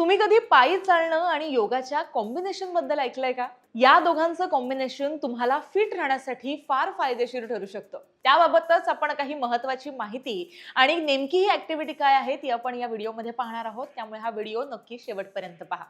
तुम्ही कधी पायी चालणं आणि योगाच्या कॉम्बिनेशनबद्दल ऐकलंय का? या दोघांचं कॉम्बिनेशन तुम्हाला फिट राहण्यासाठी फार फायदेशीर ठरू शकतं. त्याबाबतच आपण काही महत्वाची माहिती आणि नेमकी ही ऍक्टिव्हिटी काय आहे ती आपण या व्हिडिओमध्ये पाहणार आहोत. त्यामुळे हा व्हिडिओ नक्की शेवटपर्यंत पहा.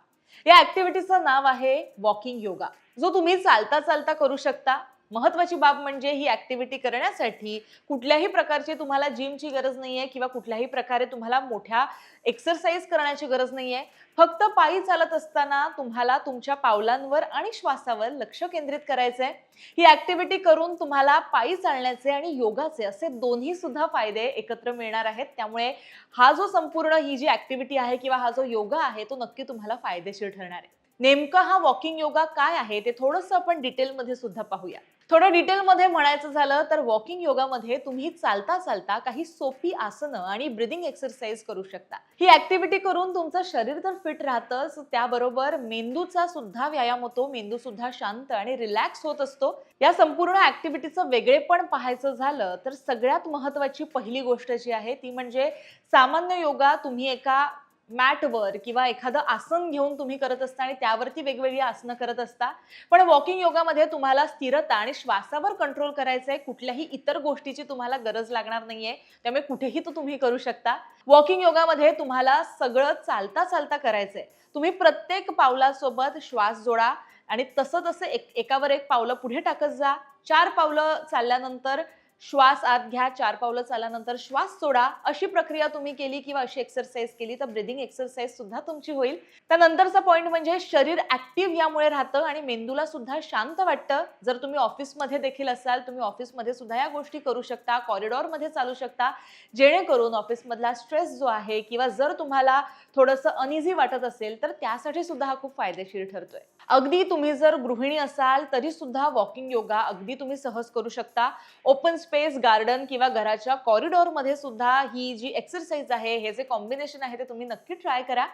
या ऍक्टिव्हिटीचं नाव आहे वॉकिंग योगा जो तुम्ही चालता चालता करू शकता महत्वाची बाब म्हणजे ही ऍक्टिव्हिटी करण्यासाठी कुठल्याही प्रकारची तुम्हाला जिमची गरज नाहीये किंवा कुठल्याही प्रकारे तुम्हाला मोठ्या एक्सरसाइज करण्याची गरज नाहीये. फक्त पायी चालत असताना तुम्हाला तुमच्या पावलांवर आणि श्वासावर लक्ष केंद्रित करायचंय. ही ऍक्टिव्हिटी करून तुम्हाला पायी चालण्याचे आणि योगाचे असे दोन्ही सुद्धा फायदे एकत्र मिळणार आहेत. त्यामुळे हा जो संपूर्ण ही जी ऍक्टिव्हिटी आहे किंवा हा जो योगा आहे तो नक्की तुम्हाला फायदेशीर ठरणार आहे. नेमकं हा वॉकिंग योगा काय आहे ते थोडंसं आपण डिटेलमध्ये सुद्धा पाहूया. थोडं डिटेलमध्ये म्हणायचं झालं तर वॉकिंग योगामध्ये तुम्ही चालता चालता काही सोपी आसनं आणि ब्रिदिंग एक्सरसाइज करू शकता. ही ऍक्टिव्हिटी करून तुमचं शरीर तर फिट राहतंच त्याबरोबर मेंदूचा सुद्धा व्यायाम होतो मेंदू सुद्धा शांत आणि रिलॅक्स होत असतो. या संपूर्ण ऍक्टिव्हिटीचं वेगळेपण पाहायचं झालं तर सगळ्यात महत्वाची पहिली गोष्ट जी आहे ती म्हणजे सामान्य योगा तुम्ही एका मॅटवर किंवा एखादं आसन घेऊन तुम्ही करत असता आणि त्यावरती वेगवेगळी आसनं करत असता. पण वॉकिंग योगामध्ये तुम्हाला स्थिरता आणि श्वासावर कंट्रोल करायचं आहे कुठल्याही इतर गोष्टीची तुम्हाला गरज लागणार नाहीये. त्यामुळे कुठेही तो तुम्ही करू शकता. वॉकिंग योगामध्ये तुम्हाला सगळं चालता चालता करायचंय. तुम्ही प्रत्येक पावलासोबत श्वास जोडा आणि तसं तसं एक एकावर एक पावलं पुढे टाकत जा. चार पावलं चालल्यानंतर श्वास आत घ्या चार पावलं चालल्यानंतर श्वास सोडा. अशी प्रक्रिया तुम्ही केली किंवा अशी एक्सरसाइज केली तर ब्रिदिंग एक्सरसाइज सुद्धा तुमची होईल. त्यानंतरचा पॉईंट म्हणजे शरीर ऍक्टिव्ह यामुळे राहतं आणि मेंदूला सुद्धा शांत वाटतं. जर तुम्ही ऑफिसमध्ये देखील असाल तुम्ही ऑफिसमध्ये सुद्धा या गोष्टी करू शकता कॉरिडॉरमध्ये चालू शकता. जेणेकरून ऑफिसमधला स्ट्रेस जो आहे किंवा जर तुम्हाला थोडंसं अनइझी वाटत असेल तर त्यासाठी सुद्धा हा खूप फायदेशीर ठरतोय. अगदी तुम्ही जर गृहिणी असाल तरी सुद्धा वॉकिंग योगा अगदी तुम्ही सहज करू शकता. ओपन स्पेस गार्डन किंवा घराच्या कॉरिडॉरमध्ये सुद्धा ही जी एक्सरसाइज आहे हे जे कॉम्बिनेशन आहे ते तुम्ही नक्की ट्राय करा.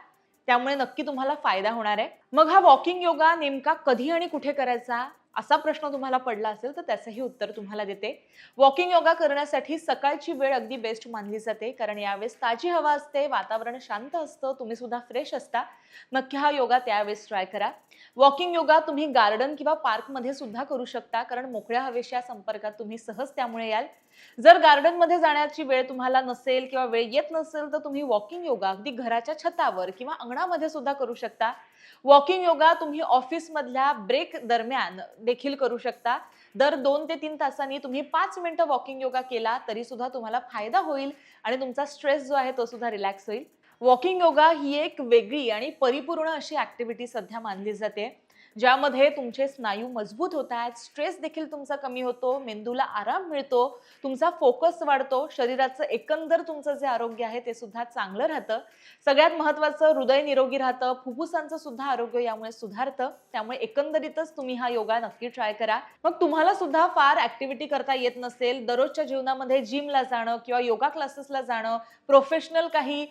त्यामुळे नक्की तुम्हाला फायदा होणार आहे. मग हा वॉकिंग योगा नेमका कधी आणि कुठे करायचा? असा प्रश्न तुम्हाला पडला असेल तर त्याचंही उत्तर तुम्हाला देते. वॉकिंग योगा करण्यासाठी सकाळची वेळ अगदी बेस्ट मानली जाते कारण यावेळेस ताजी हवा असते वातावरण शांत असतं तुम्ही सुद्धा फ्रेश असता. नक्की हा योगा त्यावेळेस ट्राय करा. वॉकिंग योगा तुम्ही गार्डन किंवा पार्कमध्ये सुद्धा करू शकता कारण मोकळ्या हवेच्या संपर्कात तुम्ही सहज त्यामुळे याल. जर गार्डनमध्ये जाण्याची वेळ तुम्हाला नसेल किंवा वेळ येत नसेल तर तुम्ही वॉकिंग योगा अगदी घराच्या छतावर किंवा अंगणामध्ये सुद्धा करू शकता. वॉकिंग योगा तुम्ही ऑफिसमधल्या ब्रेक दरम्यान देखील करू शकता. दर दोन ते तीन तासांनी तुम्ही पाच मिनिटं वॉकिंग योगा केला तरी सुद्धा तुम्हाला फायदा होईल आणि तुमचा स्ट्रेस जो आहे तो सुद्धा रिलॅक्स होईल. वॉकिंग योगा ही एक वेगळी आणि परिपूर्ण अशी ऍक्टिव्हिटी सध्या मानली जाते. ज्यामध्ये तुमचे स्नायू मजबूत होत आहेत स्ट्रेस देखील तुमचा कमी होतो मेंदूला आराम मिळतो तुमचा फोकस वाढतो शरीराचं एकंदर तुमचं जे आरोग्य आहे ते सुद्धा चांगलं राहतं. सगळ्यात महत्वाचं हृदय निरोगी राहतं फुफ्फुसांचं सुद्धा आरोग्य यामुळे सुधारतं त्यामुळे एकंदरीतच तुम्ही हा योगा नक्की ट्राय करा. मग तुम्हाला सुद्धा फार ऍक्टिव्हिटी करता येत नसेल दररोजच्या जीवनामध्ये जिमला जाणं किंवा योगा क्लासेसला जाणं प्रोफेशनल काही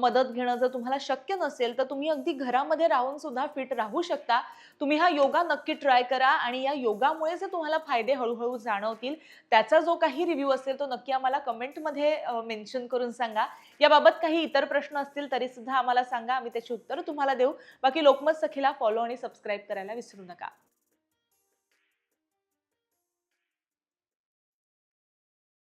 मदत घेणं जर तुम्हाला शक्य नसेल तर तुम्ही अगदी घरामध्ये राहून सुद्धा फिट राहू शकता. तुम्ही हा योगा नक्की ट्राय करा आणि या योगामुळे जे तुम्हाला फायदे हळूहळू जाणवतील. त्याचा जो काही रिव्ह्यू असेल तो नक्की आम्हाला कमेंटमध्ये मेन्शन करून सांगा. याबाबत काही इतर प्रश्न असतील तरी सुद्धा आम्हाला सांगा. आम्ही त्याची उत्तर तुम्हाला देऊ. बाकी लोकमत सखीला फॉलो आणि सबस्क्राईब करायला विसरू नका.